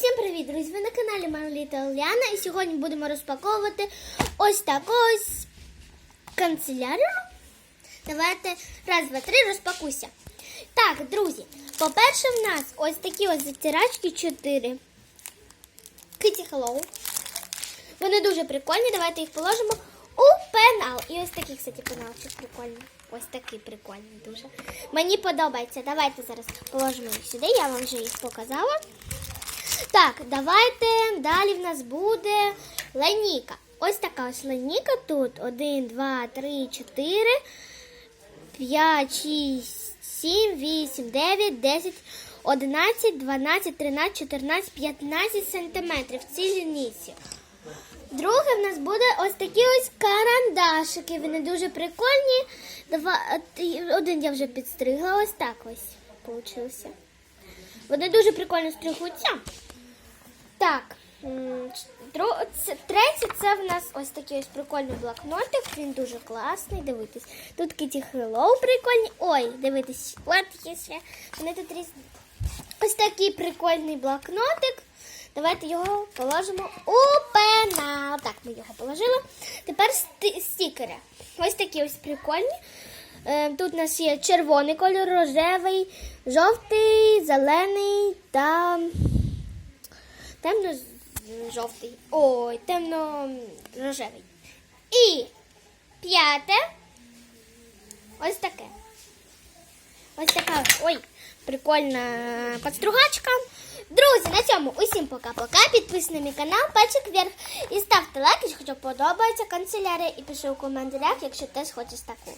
Усім привіт, друзі! Ви на каналі Марліта Оляна і сьогодні будемо розпаковувати ось таку ось канцелярію. Давайте раз, два, три, розпакуйся. Так, друзі, по-перше, в нас ось такі ось затирачки 4. Kitty Hello. Вони дуже прикольні. Давайте їх положимо у пенал. І ось такий, кстати, пеналчик прикольний. Ось такий прикольний дуже. Мені подобається. Давайте зараз положимо їх сюди. Я вам вже їх показала. Так, давайте далі в нас буде лайніка. Ось така ось лайніка тут. 1, 2, 3, 4, 5, 6, 7, 8, 9, 10, 11, 12, 13, 14, 15 сантиметрів в цій лінійці. Друге в нас буде ось такі ось карандашики. Вони дуже прикольні. Два, один я вже підстригла. Ось так ось получився. Вони дуже прикольно стригуться. Так, третє це в нас ось такий ось прикольний блокнотик. Він дуже класний. Дивитись. Тут Kitty Hello прикольні. Ой, дивитись, є ще. Вони тут різні. Ось такий прикольний блокнотик. Давайте його положимо у пенал. Так, ми його положили. Тепер стікери. Ось такі ось прикольні. Е, Тут у нас є червоний кольор, рожевий, жовтий, зелений та темно-жовтий. Ой, темно-рожевий. І п'яте. Ось таке. Ось така ой, прикольна подстругачка. Друзі, на цьому усім пока-пока. Підписуйтесь на мій канал, пальчик вверх. І ставте лайк, якщо подобається канцелярія. І пиши у коментарях, якщо теж хочеш таку.